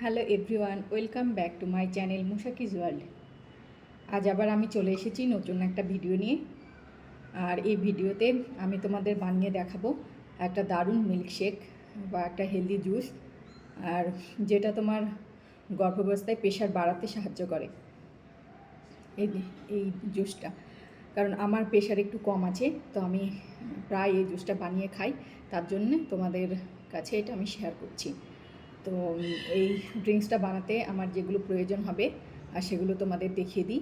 Hello everyone welcome back to my channel Mushakij world আজ আবার আমি চলে এসেছি নতুন একটা ভিডিও নিয়ে। আর এই ভিডিওতে আমি তোমাদের বানিয়ে দেখাবো একটা দারুণ মিল্কশেক বা একটা হেলদি জুস আর যেটা তোমার গর্ভাবস্থায় প্রেশার বাড়াতে সাহায্য করে। এই এই জুসটা কারণ আমার প্রেশার একটু কম আছে, তো আমি প্রায় এই জুসটা বানিয়ে খাই। তার জন্য তোমাদের কাছে এটা আমি শেয়ার করছি। তো এই ড্রিঙ্কসটা বানাতে আমার যেগুলো প্রয়োজন হবে আর সেগুলো তোমাদের দেখিয়ে দিই।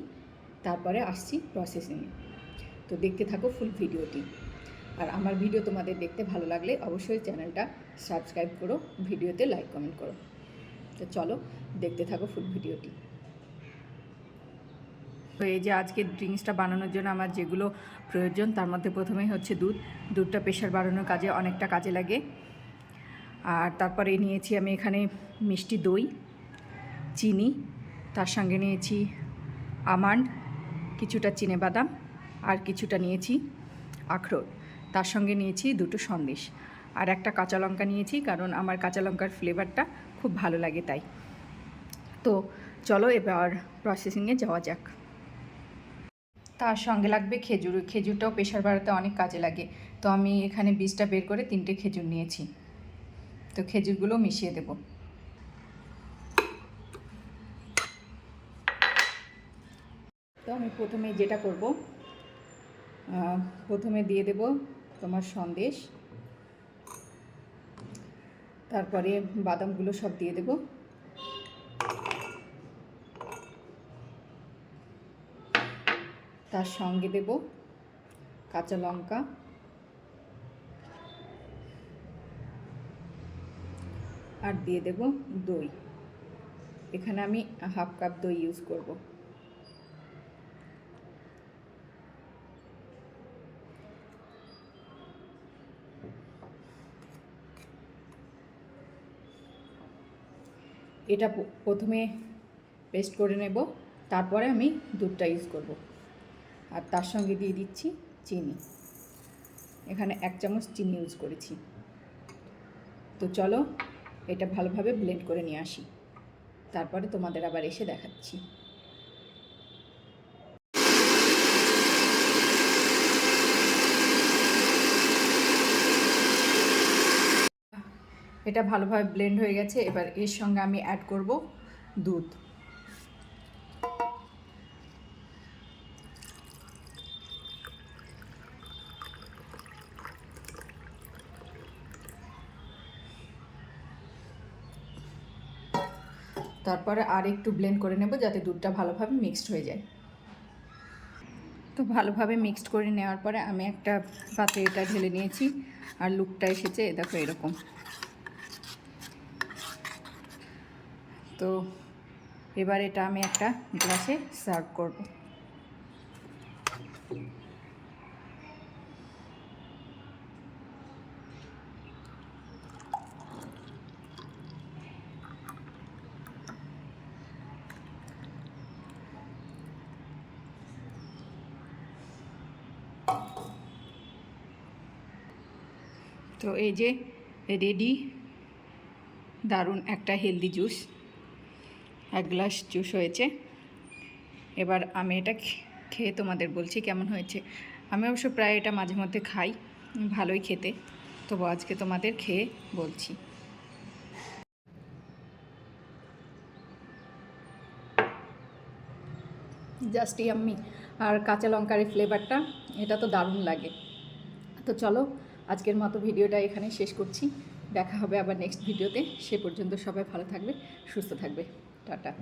তারপরে আসছি প্রসেসিংয়ে তো দেখতে থাকো ফুল ভিডিওটি। আর আমার ভিডিও তোমাদের দেখতে ভালো লাগলে অবশ্যই চ্যানেলটা সাবস্ক্রাইব করো, ভিডিওতে লাইক কমেন্ট করো। তো চলো, দেখতে থাকো ফুল ভিডিওটি। তো এই যে আজকে ড্রিঙ্কসটা বানানোর জন্য আমার যেগুলো প্রয়োজন, তার মধ্যে প্রথমেই হচ্ছে দুধ। দুধটা প্রেশার বাড়ানোর কাজে অনেকটা কাজে লাগে। আর তারপরে নিয়েছি আমি এখানে মিষ্টি দই, চিনি, তার সঙ্গে নিয়েছি আমান্ড, কিছুটা চিনে বাদাম আর কিছুটা নিয়েছি আখরোট। তার সঙ্গে নিয়েছি দুটো সন্দেশ আর একটা কাঁচা লঙ্কা নিয়েছি কারণ আমার কাঁচা লঙ্কার ফ্লেভারটা খুব ভালো লাগে তাই। তো চলো এবার প্রসেসিংয়ে যাওয়া যাক। তার সঙ্গে লাগবে খেজুর। খেজুরটাও প্রেশার বাড়াতে অনেক কাজে লাগে। তো আমি এখানে বীজটা বের করে তিনটে খেজুর নিয়েছি। তো খেজুরগুলো মিশিয়ে দেব। তো আমি প্রথমে যেটা করব প্রথমে দিয়ে দেব তোমার সন্দেশ। তারপরে বাদামগুলো সব দিয়ে দেব। তার সঙ্গে দেব কাঁচা লঙ্কা। আর দিয়ে দেব দই। এখানে আমি হাফ কাপ দই ইউজ করব। এটা প্রথমে পেস্ট করে নেব, তারপরে আমি দুধটা ইউজ করব। আর তার সঙ্গে দিয়ে দিচ্ছি চিনি। এখানে এক চামচ চিনি ইউজ করেছি। তো চলো এটা ভালোভাবে ব্লেন্ড করে নিয়ে আসি। তারপরে তোমাদের আবার এসে দেখাচ্ছি। এটা ভালোভাবে ব্লেন্ড হয়ে গেছে। এবার এর সঙ্গে আমি অ্যাড করব দুধ। তারপরে আর একটু ব্লেন্ড করে নেব যাতে দুধটা ভালোভাবে মিক্সড হয়ে যায়। তো ভালোভাবে মিক্সড করে নেওয়ার পরে আমি একটা পাত্রে এটা ঢেলে নিয়েছি আর লুকটা এসেছে দেখো এরকম। তো এবার এটা আমি একটা গ্লাসে সার্ভ করব। তো এই যে রেডি দারুণ একটা হেলদি জুস এক গ্লাস জুস হয়েছে। এবার আমি এটা খেয়ে তোমাদের বলছি কেমন হয়েছে। আমি অবশ্য প্রায় এটা মাঝে মধ্যে খাই, ভালোই খেতে। তবু আজকে তোমাদের খেয়ে বলছি। জাস্ট ইয়াম্মি আর কাঁচা লঙ্কার এই ফ্লেভারটা এটা তো দারুণ লাগে। তো চলো আজকের মতো ভিডিওটা এখানে শেষ করছি। দেখা হবে আবার নেক্সট ভিডিওতে। সে পর্যন্ত সবাই ভালো থাকবে, সুস্থ থাকবে। টাটা।